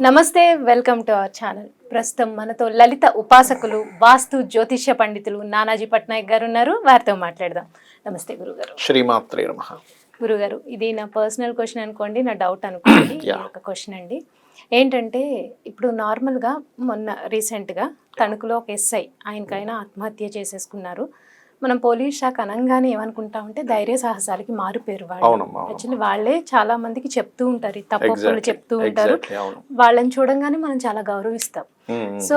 నమస్తే welcome to our channel. ప్రస్తుతం మనతో లలిత ఉపాసకులు వాస్తు జ్యోతిష్య పండితులు నానాజీ పట్నాయక్ గారు ఉన్నారు. వారితో మాట్లాడదాం. నమస్తే గురుగారు. శ్రీమాత్రే నమ. గురుగారు ఇది నా పర్సనల్ క్వశ్చన్ అనుకోండి నా డౌట్ అనుకోండి. ఒక క్వశ్చన్ అండి. ఏంటంటే ఇప్పుడు నార్మల్గా మొన్న రీసెంట్గా తణుకులో ఒక ఎస్ఐ ఆయనకైనా ఆత్మహత్య చేసేసుకున్నారు. మనం పోలీస్ శాఖ అనగానే ఏమనుకుంటామంటే ధైర్య సాహసాలకి మారుపేరు వాళ్ళు. అవునమ్మా అవును. యాక్చువల్లీ వాళ్ళే చాలా మందికి చెప్తూ ఉంటారు. Exactly, చెప్తూ ఉంటారు. వాళ్ళని చూడంగానే మనం చాలా గౌరవిస్తాం. సో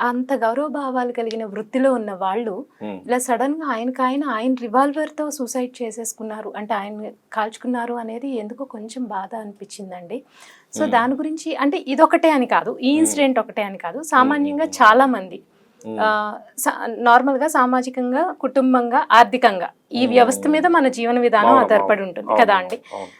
అంత గౌరవ భావాలు కలిగిన వృత్తిలో ఉన్న వాళ్ళు ఇలా సడన్గా ఆయనకి ఆయన ఆయన రివాల్వర్తో సూసైడ్ చేసేసుకున్నారు. అంటే ఆయన కాల్చుకున్నారు అనేది ఎందుకో కొంచెం బాధ అనిపించిందండి. సో దాని గురించి అంటే ఇదొకటే అని కాదు. ఈ ఇన్సిడెంట్ ఒకటే అని కాదు. సామాన్యంగా చాలా మంది నార్మల్గా సామాజికంగా కుటుంబంగా ఆర్థికంగా ఈ వ్యవస్థ మీద మన జీవన విధానం ఆధారపడి ఉంటుంది కదా అండి.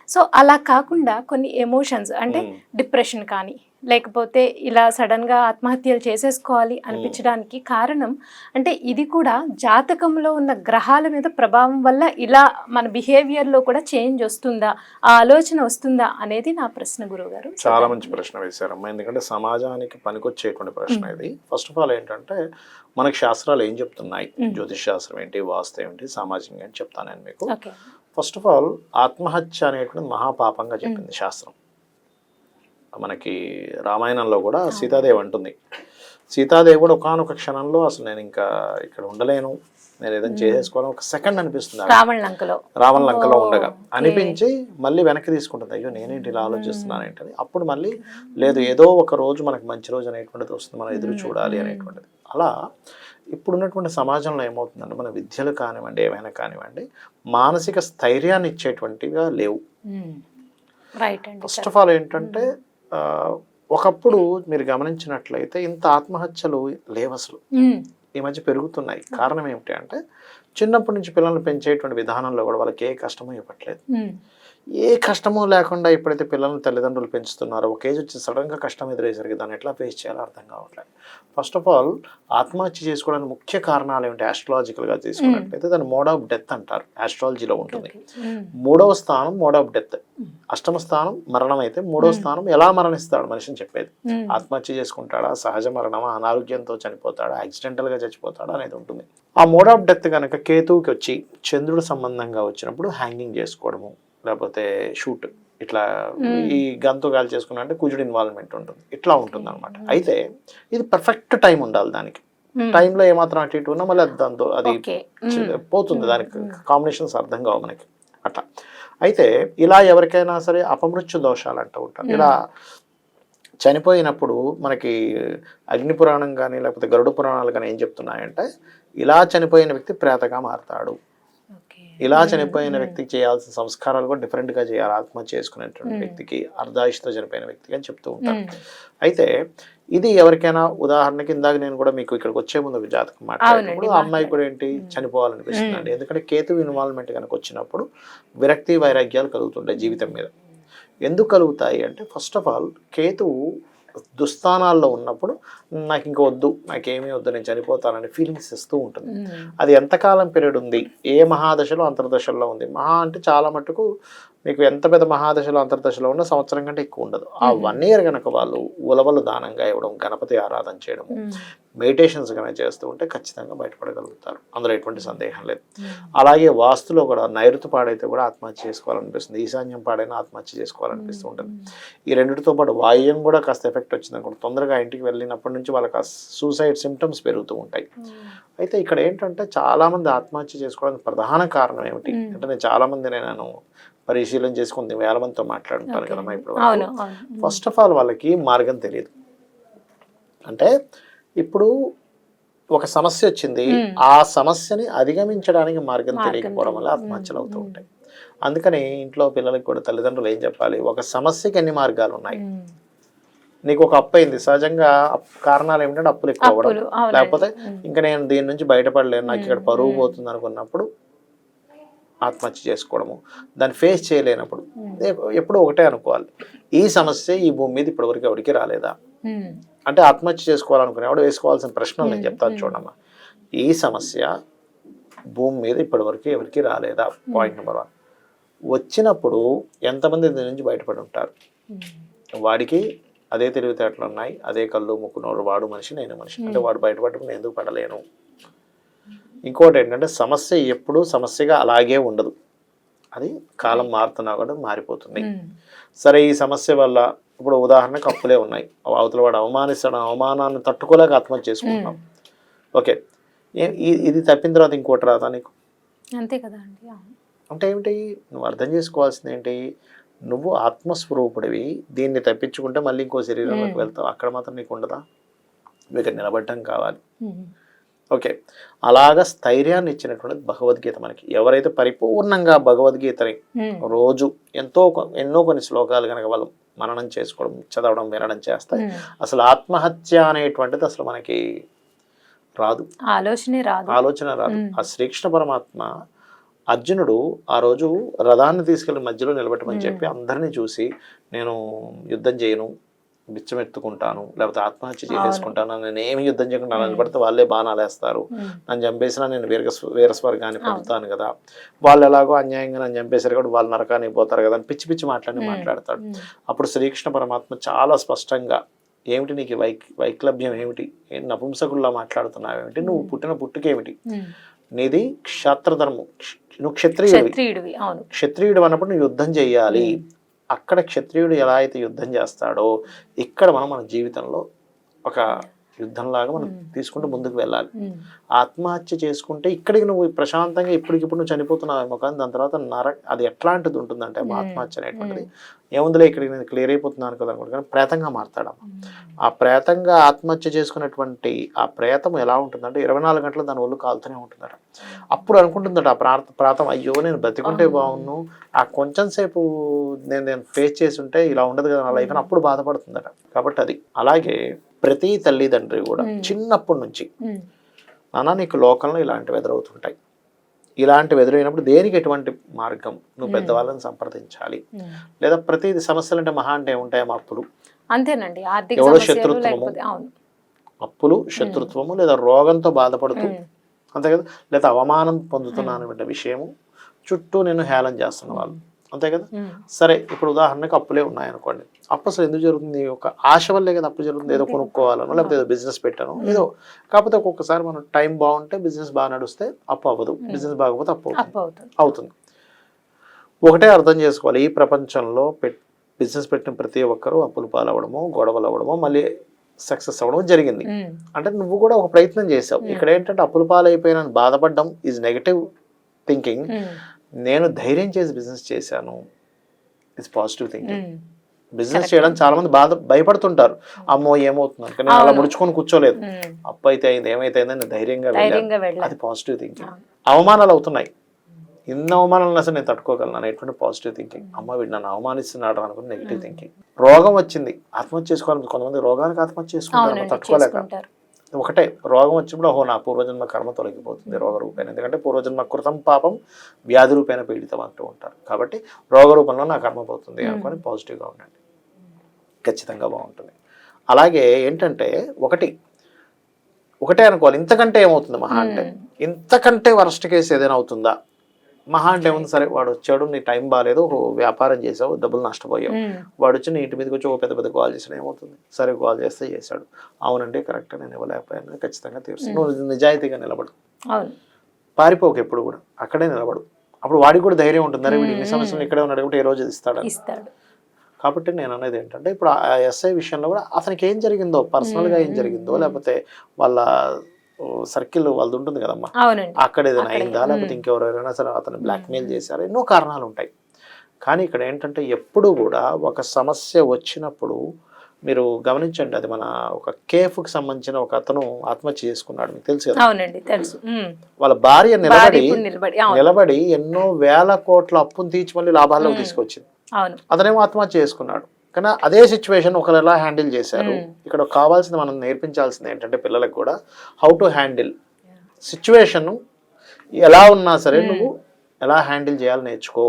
సో అలా కాకుండా కొన్ని ఎమోషన్స్ అంటే. డిప్రెషన్ కానీ లేకపోతే ఇలా సడన్గా ఆత్మహత్యలు చేసేసుకోవాలి అనిపించడానికి కారణం అంటే ఇది కూడా జాతకంలో ఉన్న గ్రహాల మీద ప్రభావం వల్ల ఇలా మన బిహేవియర్లో కూడా చేంజ్ వస్తుందా? ఆ ఆలోచన వస్తుందా? అనేది నా ప్రశ్న గురుగారు చాలా మంచి ప్రశ్న వేశారమ్మా. ఎందుకంటే సమాజానికి పనికొచ్చేటువంటి ప్రశ్న ఇది. ఫస్ట్ ఆఫ్ ఆల్ ఏంటంటే మనకి శాస్త్రాలు ఏం చెప్తున్నాయి? జ్యోతిష్ శాస్త్రం ఏంటి? వాస్తు ఏంటి? సామాజికంగా చెప్తాను నేను మీకు. ఫస్ట్ ఆఫ్ ఆల్ ఆత్మహత్య అనేటువంటి మహాపాపంగా చెప్పింది శాస్త్రం. మనకి రామాయణంలో కూడా సీతాదేవి అంటుంది. సీతాదేవి కూడా ఒకనొక క్షణంలో అసలు నేను ఇంకా ఇక్కడ ఉండలేను. నేను ఏదైనా చేసేసుకోవాలని ఒక సెకండ్ అనిపిస్తుంది. రావణ లంకలో రావణ లంకలో ఓ, ఉండగా. అనిపించి మళ్ళీ వెనక్కి తీసుకుంటుంది. అయ్యో నేనేంటి ఇలా ఆలోచిస్తున్నాను ఏంటని. అప్పుడు మళ్ళీ లేదు ఏదో ఒక రోజు మనకి మంచి రోజు అనేటువంటిది వస్తుంది. మనం ఎదురు చూడాలి అనేటువంటిది. అలా ఇప్పుడున్నటువంటి సమాజంలో ఏమవుతుందంటే మన విద్యలు కానివ్వండి ఏమైనా కానివ్వండి మానసిక స్థైర్యాన్ని ఇచ్చేటువంటివిగా లేవు. ఫస్ట్ ఆఫ్ ఆల్ ఏంటంటే ఒకప్పుడు మీరు గమనించినట్లయితే ఇంత ఆత్మహత్యలు లేవు అసలు. ఈ మధ్య పెరుగుతున్నాయి కారణం ఏమిటి అంటే చిన్నప్పటి నుంచి పిల్లల్ని పెంచేటువంటి విధానంలో కూడా వాళ్ళకి ఏ కష్టమో ఇవ్వట్లేదు. ఏ కష్టమో లేకుండా ఎప్పుడైతే పిల్లల్ని తల్లిదండ్రులు పెంచుతున్నారో. ఒక ఏజ్ వచ్చి సడన్గా కష్టం ఎదురేసరికి దాన్ని ఎట్లా ఫేస్ చేయాలో అర్థం కావట్లేదు. ఫస్ట్ ఆఫ్ ఆల్ ఆత్మహత్య చేసుకోవడానికి ముఖ్య కారణాలు ఏమిటి? ఆస్ట్రాలజికల్గా తీసుకున్నట్లయితే దాన్ని మోడ్ ఆఫ్ డెత్ అంటారు. ఆస్ట్రాలజీలో ఉంటుంది. మ్మ్. మూడవ స్థానం మోడ్ ఆఫ్ డెత్ అష్టమ స్థానం మరణం అయితే మూడవ స్థానం ఎలా మరణిస్తాడు మనిషిని చెప్పేది? మ్మ్. ఆత్మహత్య చేసుకుంటాడా? సహజ మరణమా? అనారోగ్యంతో చనిపోతాడా? యాక్సిడెంటల్గా చచ్చిపోతాడా? అనేది ఉంటుంది. ఆ మోడ్ ఆఫ్ డెత్ కనుక కేతువుకి వచ్చి చంద్రుడు సంబంధంగా వచ్చినప్పుడు హ్యాంగింగ్ చేసుకోవడము. లేకపోతే షూట్ ఇట్లా ఈ గంతో గాలి చేసుకున్నా అంటే కుజుడు ఇన్వాల్వ్మెంట్ ఉంటుంది. ఇట్లా ఉంటుంది అనమాట అయితే ఇది పర్ఫెక్ట్ టైం ఉండాలి దానికి. టైంలో ఏమాత్రం అటు ఇటు ఉన్నా మళ్ళీ దాంతో అది పోతుంది దానికి కాంబినేషన్స్ అర్థం కావు మనకి. అట్లా. అయితే ఇలా ఎవరికైనా సరే అపమృత్యు దోషాలు అంటూ ఉంటారు. ఇలా చనిపోయినప్పుడు మనకి అగ్ని పురాణం కానీ లేకపోతే గరుడ పురాణాలు కానీ ఏం చెప్తున్నాయంటే ఇలా చనిపోయిన వ్యక్తి ప్రేతగా మారతాడు. ఇలా చనిపోయిన వ్యక్తికి చేయాల్సిన సంస్కారాలు కూడా different గా చేయాలి. ఆత్మహత్య చేసుకునేటువంటి వ్యక్తికి అర్ధాయుషతో చనిపోయిన వ్యక్తికి అని చెప్తూ ఉంటారు. మ్మ్. అయితే ఇది ఎవరికైనా ఉదాహరణకి ఇందాక నేను కూడా మీకు ఇక్కడికి వచ్చే ముందు ఒక జాతకం మాట్లాడినప్పుడు ఆ అమ్మాయి కూడా ఏంటి? చనిపోవాలనిపిస్తుంది అండి ఎందుకంటే కేతు ఇన్వాల్వ్మెంట్ కనుక వచ్చినప్పుడు విరక్తి వైరాగ్యాలు కలుగుతుంటాయి జీవితం మీద. ఎందుకు కలుగుతాయి అంటే ఫస్ట్ ఆఫ్ ఆల్ కేతువు దుస్థానాల్లో ఉన్నప్పుడు నాకు ఇంక వద్దు నాకేమీ వద్దు నేను చనిపోతానని ఫీలింగ్స్ ఇస్తూ ఉంటుంది. అది ఎంతకాలం పీరియడ్ ఉంది? ఏ మహాదశలో అంతర్దశలో ఉంది? మహా అంటే చాలా మటుకు మీకు ఎంత పెద్ద మహాదశలో అంతర్దశలో ఉన్న సంవత్సరం కంటే ఎక్కువ ఉండదు. ఆ వన్ ఇయర్ కనుక వాళ్ళు ఉలవలు దానంగా ఇవ్వడం గణపతి ఆరాధన చేయడం. మెడిటేషన్స్ కనుక చేస్తూ ఉంటే ఖచ్చితంగా బయటపడగలుగుతారు. అందులో ఎటువంటి సందేహం లేదు. అలాగే వాస్తులో కూడా నైరుతి పాడైతే కూడా ఆత్మహత్య చేసుకోవాలనిపిస్తుంది. ఈశాన్యం పాడైనా ఆత్మహత్య చేసుకోవాలనిపిస్తూ ఉంటుంది. ఈ రెండిటితో పాటు వాయువ్యం కూడా కాస్త ఎఫెక్ట్ వచ్చింది అనుకోండి. తొందరగా ఇంటికి వెళ్ళినప్పటి నుంచి వాళ్ళకి సూసైడ్ సిమ్టమ్స్ పెరుగుతూ ఉంటాయి. అయితే ఇక్కడ ఏంటంటే చాలా మంది ఆత్మహత్య చేసుకోవడానికి ప్రధాన కారణం ఏమిటి. అంటే నేను చాలా మంది నేను పరిశీలన చేసుకుని వేల మందితో కదమ్మా ఇప్పుడు ఫస్ట్ ఆఫ్ ఆల్ వాళ్ళకి మార్గం తెలియదు అంటే ఇప్పుడు ఒక సమస్య వచ్చింది. ఆ సమస్యని అధిగమించడానికి మార్గం తెలియకపోవడం వల్ల. ఆత్మహత్యలు అవుతూ. ఉంటాయి అందుకని ఇంట్లో పిల్లలకి కూడా తల్లిదండ్రులు ఏం చెప్పాలి ఒక సమస్యకి ఎన్ని మార్గాలు ఉన్నాయి. నీకు ఒక అప్పు అయింది సహజంగా కారణాలు ఏమిటంటే అప్పులు ఎక్కువ. లేకపోతే. ఇంకా నేను దీని నుంచి బయటపడలేను నాకు ఇక్కడ పరువు. పోతుంది అనుకున్నప్పుడు ఆత్మహత్య చేసుకోవడము. దాన్ని ఫేస్ చేయలేనప్పుడు. ఎ- ఎప్పుడూ ఒకటే అనుకోవాలి. ఈ సమస్య ఈ భూమి మీద ఇప్పటివరకు ఎవరికి రాలేదా? మ్మ్. అంటే ఆత్మహత్య చేసుకోవాలనుకునేవాడు వేసుకోవాల్సిన ప్రశ్నలు నేను చెప్తాను చూడమ్మా. ఈ సమస్య భూమి మీద ఇప్పటివరకు ఎవరికి రాలేదా? పాయింట్ నెంబర్ వన్ వచ్చినప్పుడు ఎంతమంది దీని నుంచి బయటపడి ఉంటారు. వాడికి అదే తెలివితేటలు ఉన్నాయి అదే కళ్ళు ముక్కు నోరు వాడు మనిషి నేను మనిషి. అంటే వాడు బయటపడటం నేను ఎందుకు పడలేను? ఇంకోటి ఏంటంటే సమస్య ఎప్పుడూ సమస్యగా అలాగే ఉండదు. అది కాలం మారుతున్నా కూడా మారిపోతుంది. ఉమ్. సరే ఈ సమస్య వల్ల ఇప్పుడు ఉదాహరణకు అప్పులే ఉన్నాయి. అవతల వాడు అవమానిస్తాడు అవమానాన్ని తట్టుకోలేక ఆత్మహత్య చేసుకుంటున్నాం. ఓకే. ఏ- ఈ- ఇది తప్పిన తర్వాత ఇంకోటి రాదా నీకు? అంతే కదా అండి. అంటే ఏమిటి? నువ్వు అర్థం చేసుకోవాల్సింది ఏంటి? నువ్వు ఆత్మస్వరూపుడివి దీన్ని తప్పించుకుంటే మళ్ళీ ఇంకో శరీరంలోకి వెళ్తావు. అక్కడ మాత్రం నీకు ఉండదా? నువ్వు ఇక్కడ నిలబడటం కావాలి. ఓకే. అలాగా స్థైర్యాన్ని ఇచ్చినటువంటిది భగవద్గీత మనకి. ఎవరైతే పరిపూర్ణంగా భగవద్గీతని. రోజు ఎంతో ఎన్నో కొన్ని శ్లోకాలు కనుక వాళ్ళు మననం చేసుకోవడం చదవడం వినడం చేస్తే ఉమ్. అసలు ఆత్మహత్య అనేటువంటిది అసలు మనకి రాదు. ఆలోచనే రాదు. ఆలోచన రాదు. ఆ శ్రీకృష్ణ పరమాత్మ అర్జునుడు ఆ రోజు రథాన్ని తీసుకెళ్ళి మధ్యలో నిలబెట్టమని చెప్పి అందరినీ చూసి నేను యుద్ధం చేయను బిచ్చమెత్తుకుంటాను లేకపోతే ఆత్మహత్య చేసేసుకుంటాను నేను ఏమి యుద్ధం చేయకుండా అలా నిలబడితే వాళ్ళే బాణాలు వేస్తారు ఉమ్. నన్ను చంపేసినా నేను వీర వీరస్వర్గాన్ని పొందుతాను కదా. వాళ్ళు ఎలాగో అన్యాయంగా నన్ను చంపేశారు కాబట్టి వాళ్ళు నరకానికి పోతారు కదా అని పిచ్చి పిచ్చి మాట్లాడి మాట్లాడతాడు. అప్పుడు శ్రీకృష్ణ పరమాత్మ చాలా స్పష్టంగా ఏమిటి నీకు వై వైక్లభ్యం ఏమిటి? నపుంసకుల్లా మాట్లాడుతున్నావు ఏమిటి నువ్వు పుట్టిన పుట్టుకేమిటి. నీది క్షాత్రధర్మం క్ష- నువ్వు క్షత్రియుడివి. అవును. క్షత్రియుడు అన్నప్పుడు నువ్వు యుద్ధం చేయాలి. అక్కడ క్షత్రియుడు ఎలా అయితే యుద్ధం చేస్తాడో ఇక్కడ మనం మన జీవితంలో ఒక యుద్ధంలాగా మనం తీసుకుంటూ ముందుకు వెళ్ళాలి. ఆత్మహత్య చేసుకుంటే ఇక్కడికి నువ్వు ప్రశాంతంగా ఇప్పటికిప్పుడు నువ్వు చనిపోతున్నావేమో కానీ దాని తర్వాత నర అది ఎట్లాంటిది ఉంటుందంటే ఆత్మహత్య అనేటువంటిది. ఏముందిలే ఇక్కడికి నేను క్లియర్ అయిపోతున్నాను కదా అనుకుంటే కానీ ప్రేతంగా మారుతాడమ్మ. ఆ ప్రేతంగా ఆత్మహత్య చేసుకున్నటువంటి ఆ ప్రేతం ఎలా ఉంటుందంటే ఇరవై నాలుగు గంటలు దాని ఒళ్ళు కాలుతూనే ఉంటుందట. అప్పుడు అనుకుంటుందట ఆ ప్రార్థ ప్రాతం అయ్యో నేను బతికుంటే బాగున్ను. ఆ కొంచెం సేపు నేను నేను ఫేస్ చేసి ఉంటే ఇలా ఉండదు కదా నా లైఫ్ అని అప్పుడు బాధపడుతుందట. కాబట్టి అది. అలాగే ప్రతి తల్లిదండ్రి కూడా చిన్నప్పటి నుంచి. నాన్న నీకు లోకంలో ఇలాంటివి ఎదురవుతుంటాయి. ఇలాంటివి ఎదురైనప్పుడు దేనికి ఎటువంటి మార్గం? నువ్వు పెద్దవాళ్ళని సంప్రదించాలి. లేదా ప్రతి సమస్యలు అంటే మహా అంటే ఉంటాయి అప్పులు. అంతేనండి. ఎవరో శత్రుత్వము. అప్పులు శత్రుత్వము లేదా రోగంతో బాధపడుతూ. అంతే కదా? లేదా అవమానం పొందుతున్నాను విషయము. చుట్టూ నేను హేళన చేస్తున్న వాళ్ళు. అంతే కదా. సరే ఇప్పుడు ఉదాహరణకు అప్పులే ఉన్నాయనుకోండి అప్పు అసలు ఎందుకు జరుగుతుంది? ఒక ఆశ వల్లే కదా అప్పు జరుగుతుంది. ఏదో కొనుక్కోవాలనో లేకపోతే ఏదో బిజినెస్ పెట్టాను ఏదో కాకపోతే ఒక్కొక్కసారి మనం టైం బాగుంటే బిజినెస్ బాగా నడుస్తే అప్పు అవ్వదు. బిజినెస్ బాగపోతే అప్పు అవుతుంది. ఒకటే అర్థం చేసుకోవాలి. ఈ ప్రపంచంలో పెట్ బిజినెస్ పెట్టిన ప్రతి ఒక్కరూ అప్పులు పాలవడము గొడవలు అవ్వడము మళ్ళీ సక్సెస్ అవ్వడం జరిగింది. అంటే నువ్వు కూడా ఒక ప్రయత్నం చేసావు. ఇక్కడ ఏంటంటే అప్పులు పాలైపోయిన బాధపడడం ఈజ్ నెగటివ్ థింకింగ్. నేను ధైర్యం చేసి బిజినెస్ చేశాను. It's positive thinking. బిజినెస్ చేయడం చాలా మంది బాధ భయపడుతుంటారు. అమ్మో ఏమవుతుంది కానీ అలా ముడుచుకొని కూర్చోలేదు. ఉమ్. అప్పు అయితే అయింది ఏమైతే అయిందని ధైర్యంగా అది పాజిటివ్ థింకింగ్ అవమానాలు అవుతున్నాయి. ఇన్ని అవమానాలను అసలు నేను తట్టుకోగలను అనేటువంటి పాజిటివ్ థింకింగ్ అమ్మ వీడు నన్ను అవమానిస్తున్నాడు అనుకుని నెగిటివ్ థింకింగ్ రోగం వచ్చింది. ఆత్మహత్య చేసుకోవాలి కొంతమంది రోగానికి ఆత్మహత్య చేసుకుంటారు. తట్టుకోలేక. ఒకటే రోగం వచ్చినప్పుడు ఓహో నా పూర్వజన్మ కర్మ తొలగిపోతుంది రోగ రూపేణ. ఎందుకంటే పూర్వజన్మ కృతం పాపం వ్యాధి రూపేణ పీడితం అంటూ ఉంటారు. కాబట్టి రోగ రూపంలో నా కర్మ పోతుంది అనుకొని పాజిటివ్గా ఉండండి. ఖచ్చితంగా బాగుంటుంది. అలాగే ఏంటంటే ఒకటి ఒకటే అనుకోవాలి. ఇంతకంటే ఏమవుతుంది మహా అంటే? ఇంతకంటే వరస్ట్ కేసు ఏదైనా అవుతుందా? మహా అంటే ఏముంది? సరే వాడు వచ్చాడు నీ టైం బాగాలేదు ఒక వ్యాపారం చేసావు డబ్బులు నష్టపోయావు. వాడు వచ్చి నీ ఇంటి మీదకి వచ్చి ఒక పెద్ద పెద్ద కాల్ చేసిన ఏమవుతుంది? సరే కాల్ చేస్తే చేశాడు. అవునండి కరెక్ట్ నేను ఇవ్వలేకపోయాను ఖచ్చితంగా తీరుస్తాను. నువ్వు నిజాయితీగా నిలబడు. పారిపోకు ఎప్పుడు కూడా అక్కడే నిలబడు. అప్పుడు వాడికి కూడా ధైర్యం ఉంటుంది అరే వీడు ఇన్ని సంవత్సరాలు ఇక్కడే ఉన్నాడు కాబట్టి ఏ రోజు ఇస్తాడు కాబట్టి నేను అనేది ఏంటంటే ఇప్పుడు ఆ ఎస్ఐ విషయంలో కూడా అతనికి ఏం జరిగిందో personal గా ఏం జరిగిందో లేకపోతే వాళ్ళ సర్కిల్ వాళ్ళది ఉంటుంది కదమ్మా? అక్కడ ఏదైనా అయిందా? లేకపోతే ఇంకెవరైనా సరే అతను బ్లాక్మెయిల్ చేశారు. ఎన్నో కారణాలు ఉంటాయి. కానీ ఇక్కడ ఏంటంటే ఎప్పుడు కూడా ఒక సమస్య వచ్చినప్పుడు మీరు గమనించండి అది మన ఒక కేఫ్కి సంబంధించిన ఒక అతను ఆత్మహత్య చేసుకున్నాడు మీకు తెలుసు అవునండి తెలుసు. వాళ్ళ భార్య నిలబడి నిలబడి ఎన్నో వేల కోట్ల అప్పును తీర్చి మళ్ళీ లాభాల్లోకి తీసుకొచ్చింది. అవును. అతనేమో ఆత్మహత్య చేసుకున్నాడు. కానీ అదే సిచ్యువేషన్ ఒకరు ఎలా హ్యాండిల్ చేశారు ఇక్కడ కావాల్సింది మనం నేర్పించాల్సింది ఏంటంటే పిల్లలకు కూడా హౌ టు హ్యాండిల్ సిచ్యువేషన్ ఎలా ఉన్నా సరే నువ్వు ఎలా హ్యాండిల్ చేయాలి నేర్చుకో.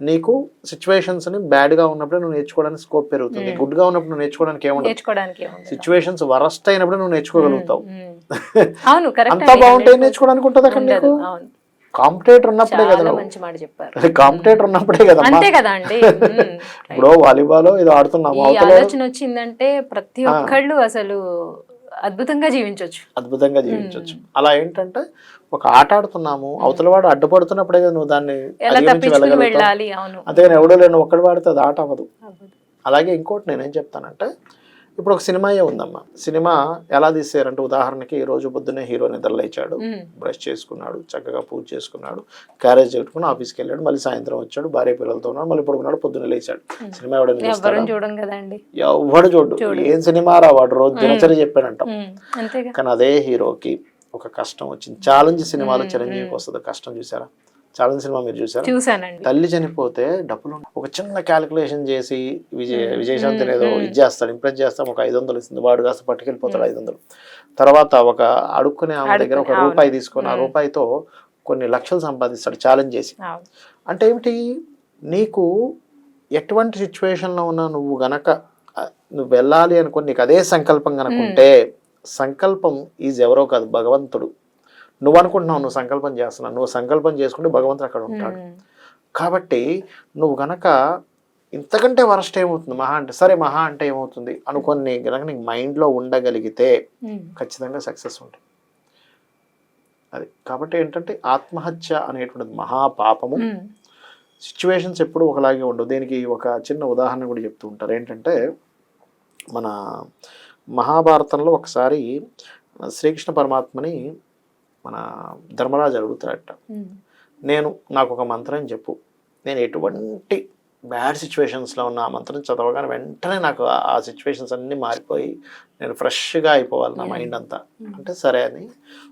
నీకు సిచ్యువేషన్స్ని బ్యాడ్గా ఉన్నప్పుడు నువ్వు నేర్చుకోవడానికి స్కోప్ పెరుగుతుంది. గుడ్గా ఉన్నప్పుడు నువ్వు నేర్చుకోవడానికి ఏముండదు. సిచ్యువేషన్స్ వరస్ట్ అయినప్పుడు నువ్వు నేర్చుకోగలుగుతావు. అంతా బాగుంటే నేర్చుకోవడానికి ఉంటుంది అక్కడ నీకు? కాంపిటేటర్ ఉన్నప్పుడే కదా మంచి మాట చెప్పారు. కాంపిటేటర్ ఉన్నప్పుడే కదమ్మా. అంతే కదా అండి. ఇప్పుడు వాలీబాల్ ఏదో ఆడుతున్నాము ఆలోచన వచ్చిందంటే ప్రతి ఒక్కళ్ళు అసలు అద్భుతంగా జీవించవచ్చు అద్భుతంగా జీవించవచ్చు అలా ఏంటంటే ఒక ఆట ఆడుతున్నాము అవతల వాడు అడ్డుపడుతున్నప్పుడే కదా నువ్వు దాన్ని అంతేగాని ఎవడో లేని ఒక్కడు వాడితే అది ఆట అవ్వదు. అలాగే ఇంకోటి నేనేం చెప్తానంటే ఇప్పుడు ఒక సినిమాయే ఉందమ్మా? సినిమా ఎలా తీసారంటే ఉదాహరణకి ఈ రోజు పొద్దున్నే హీరో నిద్ర లేచాడు ఉమ్. బ్రష్ చేసుకున్నాడు చక్కగా పూజ చేసుకున్నాడు క్యారేజ్ పెట్టుకుని ఆఫీస్కి వెళ్ళాడు మళ్ళీ సాయంత్రం వచ్చాడు భార్య పిల్లలతో ఉన్నాడు మళ్ళీ పడుకున్నాడు పొద్దున్నే లేచాడు. సినిమా ఎవడని ఎవడు చూడు ఏం సినిమా రా వాడు రోజు దినచర్య చెప్పాడంటాం. కానీ అదే హీరోకి ఒక కష్టం వచ్చింది. ఛాలెంజ్ సినిమాలో చిరంజీవికి వస్తుంది. కష్టం చూసారా? ఛాలెంజ్ సినిమా మీరు చూసారా? చూసానండి. తల్లి చనిపోతే డబ్బులు. ఒక చిన్న క్యాలిక్యులేషన్ చేసి విజయ్ విజయశాంతి ఏదో ఇది చేస్తాడు ఇంప్రెస్ చేస్తాం ఒక ఐదు వందలు ఇస్తుంది వాడు కాస్త పట్టుకెళ్ళిపోతాడు ఐదు వందలు తర్వాత ఒక అడుక్కునే ఆమె దగ్గర ఒక రూపాయి తీసుకొని ఆ రూపాయితో కొన్ని లక్షలు సంపాదిస్తాడు ఛాలెంజ్ చేసి. అంటే ఏమిటి? నీకు ఎటువంటి సిచ్యువేషన్లో ఉన్నా నువ్వు గనక నువ్వు వెళ్ళాలి అనుకుని నీకు అదే సంకల్పం గనక ఉంటే సంకల్పం ఈజ్ ఎవరో కాదు భగవంతుడు. నువ్వు అనుకుంటున్నావు నువ్వు సంకల్పం చేస్తున్నావు నువ్వు సంకల్పం చేసుకుంటే భగవంతుడు అక్కడ ఉంటాడు. కాబట్టి నువ్వు గనక ఇంతకంటే వరస్ట్ ఏమవుతుంది? మహా అంటే సరే మహా అంటే ఏమవుతుంది? అనుకొని గనక నీకు మైండ్లో ఉండగలిగితే. ఖచ్చితంగా సక్సెస్ ఉంటుంది. అది కాబట్టి ఏంటంటే ఆత్మహత్య అనేటువంటిది మహాపాపము. సిచ్యువేషన్స్ ఎప్పుడు ఒకలాగే ఉండవు. దీనికి ఒక చిన్న ఉదాహరణ కూడా చెప్తూ ఉంటారు. ఏంటంటే మన మహాభారతంలో ఒకసారి శ్రీకృష్ణ పరమాత్మని మన ధర్మరాజు అడుగుతాడట. నేను నాకు ఒక మంత్రం చెప్పు. నేను ఎటువంటి బ్యాడ్ సిచ్యువేషన్స్లో ఉన్న ఆ మంత్రం చదవగానే వెంటనే నాకు ఆ- సిచ్యువేషన్స్ అన్నీ మారిపోయి నేను ఫ్రెష్గా అయిపోవాలి నా మైండ్ అంతా. అంటే సరే అని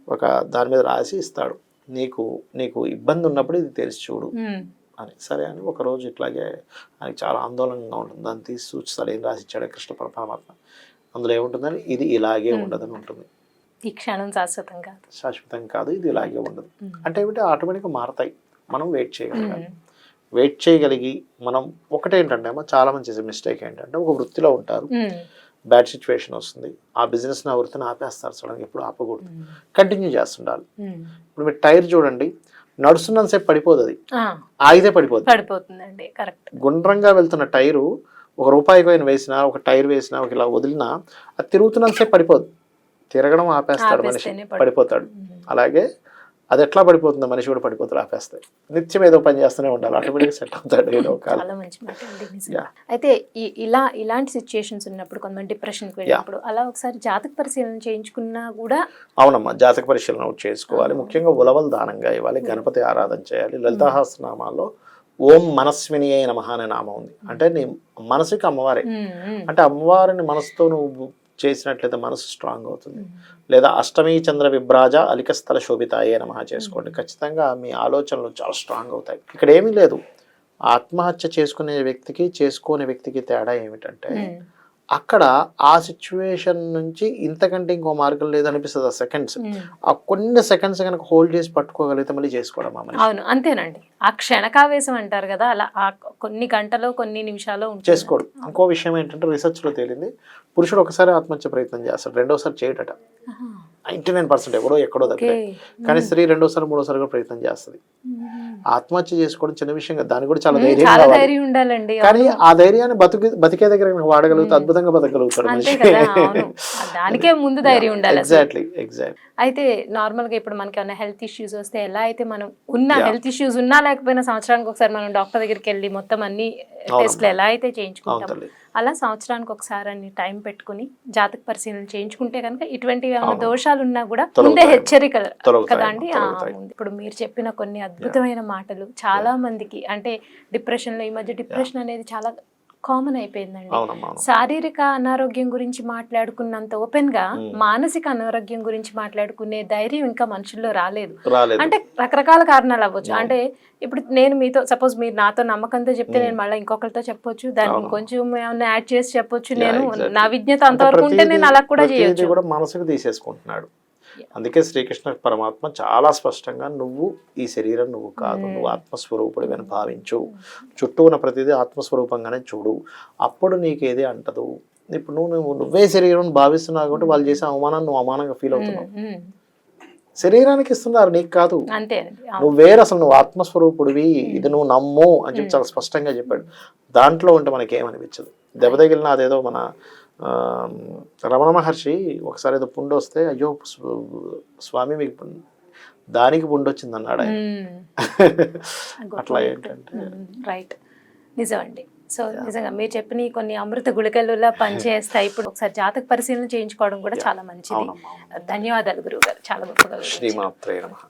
ఒక దాని మీద రాసి ఇస్తాడు. నీకు నీకు ఇబ్బంది ఉన్నప్పుడు ఇది తెలిసి చూడు. అని. సరే అని ఒకరోజు ఇట్లాగే ఆయనకి చాలా ఆందోళనగా ఉంటుంది. దాన్ని తీసి సూచిస్తాడు ఏం రాసి ఇచ్చాడు కృష్ణ పరమాత్మ. అందులో ఏముంటుందని ఇది ఇలాగే ఉండదని ఉంటుంది. ఈ క్షణం శాశ్వతం కాదు. శాశ్వతం కాదు ఇది ఇలాగే ఉండదు. అంటే ఏమిటి? ఆటోమేటిక్గా మారతాయి. మనం వెయిట్ చేయగలగాలి. ఉమ్. వెయిట్ చేయగలిగి మనం ఒకటేంటంటే ఏమో చాలా మంది చేసే మిస్టేక్ ఏంటంటే ఒక వృత్తిలో ఉంటారు. బ్యాడ్ సిచ్యువేషన్ వస్తుంది. ఆ బిజినెస్ ఆ వృత్తిని ఆపేస్తారు. సడన్గా ఎప్పుడు ఆపకూడదు. కంటిన్యూ చేస్తుండాలి. ఇప్పుడు మీరు టైర్ చూడండి. నడుస్తున్నంతసేపు పడిపోదు అది. ఆగితే పడిపోద్ది పడిపోతుందండి. కరెక్ట్. గుండ్రంగా వెళ్తున్న టైరు ఒక రూపాయి కాయిన్ వేసినా ఒక టైర్ వేసినా ఒక ఇలా వదిలినా అది తిరుగుతున్నంతసేపు పడిపోదు. తిరగడం ఆపేస్తాడు మనిషి. పడిపోతాడు. అలాగే అది ఎట్లా పడిపోతుందో మనిషి కూడా పడిపోతాడు ఆపేస్తాయి నిత్యం ఏదో పని చేస్తూనే ఉండాలి ఆటోమేటిక్గా సెట్ అవుతాడు ఏదో. అయితే ఇలా ఇలాంటి సిచ్యుయేషన్స్ ఉన్నప్పుడు కొంతమంది డిప్రెషన్కి వెళ్ళినప్పుడు అలా ఒకసారి జాతక పరిశీలన చేయించుకున్నా కూడా అవునమ్మా జాతక పరిశీలన చేసుకోవాలి. ముఖ్యంగా ఉలవలు దానంగా ఇవ్వాలి గణపతి ఆరాధన చేయాలి. లలితాహాసనామాల్లో ఓం మనస్విని అయి నమః అనే నామం ఉంది. అంటే నీ మనసుకి అమ్మవారే. అంటే అమ్మవారిని మనసుతో నువ్వు చేసినట్లయితే మనసు స్ట్రాంగ్ అవుతుంది. లేదా అష్టమి చంద్ర విభ్రాజ అలికస్థల శోభితాయే నమః చేసుకోండి. ఖచ్చితంగా మీ ఆలోచనలు చాలా స్ట్రాంగ్ అవుతాయి. ఇక్కడ ఏమీ లేదు. ఆత్మహత్య చేసుకునే వ్యక్తికి చేసుకోని వ్యక్తికి తేడా ఏమిటంటే అక్కడ ఆ సిచ్యువేషన్ నుంచి ఇంతకంటే ఇంకో మార్గం లేదనిపిస్తుంది ఆ సెకండ్స్. ఆ కొన్ని సెకండ్స్ కనుక హోల్డ్ చేసి పట్టుకోగలిగితే మళ్ళీ చేసుకోవడం అవును అంతేనండి. ఆ క్షణకావేశం అంటారు కదా అలా ఆ కొన్ని గంటలో కొన్ని నిమిషాలు చేసుకోడు ఇంకో విషయం ఏంటంటే రీసెర్చ్లో తేలింది పురుషుడు ఒకసారి ఆత్మహత్య ప్రయత్నం చేస్తాడు రెండోసారి చేయడట నైన్టీ నైన్ పర్సెంట్ ఎక్కడో ఎక్కడో దగ్గర. కానీ స్త్రీ రెండోసారి మూడోసారి కూడా ప్రయత్నం చేస్తుంది. ఆత్మహత్య చేసుకోవడం చిన్న విషయం కాదు దానికి కూడా చాలా ధైర్యం ఉండాలండి కానీ ఆ ధైర్యాన్ని బతుకు బతికే దగ్గర వాడగలిగితే అద్భుతంగా బతకగలుగుతాడు దానికే ముందు ధైర్యం ఉండాలి. ఎగ్జాక్ట్లీ ఎగ్జాక్ట్ అయితే నార్మల్గా ఇప్పుడు మనకి ఏమైనా హెల్త్ ఇష్యూస్ వస్తే ఎలా అయితే మనం ఉన్న హెల్త్ ఇష్యూస్ ఉన్నా లేకపోయినా సంవత్సరానికి ఒకసారి మనం డాక్టర్ దగ్గరికి వెళ్ళి మొత్తం అన్ని టెస్ట్లు ఎలా అయితే చేయించుకుంటాం. అలా సంవత్సరానికి ఒకసారి అన్ని టైం పెట్టుకుని జాతక పరిశీలన చేయించుకుంటే కనుక ఇటువంటి ఏమైనా దోషాలు ఉన్నా కూడా ముందే. హెచ్చరిక కదా అండి. ఇప్పుడు మీరు చెప్పిన కొన్ని అద్భుతమైన మాటలు చాలా మందికి అంటే డిప్రెషన్లో ఈ మధ్య డిప్రెషన్ అనేది చాలా కామన్ అయిపోయిందండి. శారీరక అనారోగ్యం గురించి మాట్లాడుకున్నంత ఓపెన్గా మానసిక అనారోగ్యం గురించి మాట్లాడుకునే ధైర్యం ఇంకా మనుషుల్లో రాలేదు. అంటే రకరకాల కారణాలు అవ్వచ్చు. అంటే ఇప్పుడు నేను మీతో సపోజ్ మీరు నాతో నమ్మకంతో చెప్తే నేను మళ్ళీ ఇంకొకరితో చెప్పొచ్చు దాన్ని కొంచెం ఏమన్నా యాడ్ చేసి చెప్పొచ్చు నేను. నా విజ్ఞత అంతవరకు ఉంటే నేను అలా కూడా చేయొచ్చు. కూడా మనసుకు తీసేసుకుంటున్నాడు. అందుకే శ్రీకృష్ణ పరమాత్మ చాలా స్పష్టంగా నువ్వు ఈ శరీరం నువ్వు కాదు నువ్వు ఆత్మస్వరూపుడు అని భావించు. చుట్టూ ఉన్న ప్రతిదీ ఆత్మస్వరూపంగానే చూడు. అప్పుడు నీకేది అంటదు. ఇప్పుడు నువ్వు నువ్వు నువ్వే శరీరం భావిస్తున్నావు కాబట్టి వాళ్ళు చేసే అవమానాన్ని నువ్వు అవమానంగా ఫీల్ అవుతున్నావు. ఉమ్, శరీరానికి ఇస్తున్నారు నీకు కాదు. నువ్వు వేరు అసలు నువ్వు ఆత్మస్వరూపుడివి ఇది నువ్వు నమ్ము అని చెప్పి చాలా స్పష్టంగా చెప్పాడు. దాంట్లో ఉంటే మనకి ఏమనిపించదు దెబ్బ తగిలిన అదేదో మన రమణ మహర్షి ఒకసారి ఏదో పుండు వస్తే అయ్యో స్వ- స్వామి మీకు పుండు- దానికి పుండు వచ్చింది అన్నాడు ఆయన. అట్లా ఏంటంటే రైట్. నిజం అండి సో నిజంగా మీరు చెప్పిన కొన్ని అమృత గుళికలులా పనిచేస్తాయి. ఇప్పుడు ఒకసారి జాతక పరిశీలన చేయించుకోవడం కూడా చాలా మంచిది. ధన్యవాదాలు గురువు గారు చాలా గొప్పగా. శ్రీమాత్రే నమః.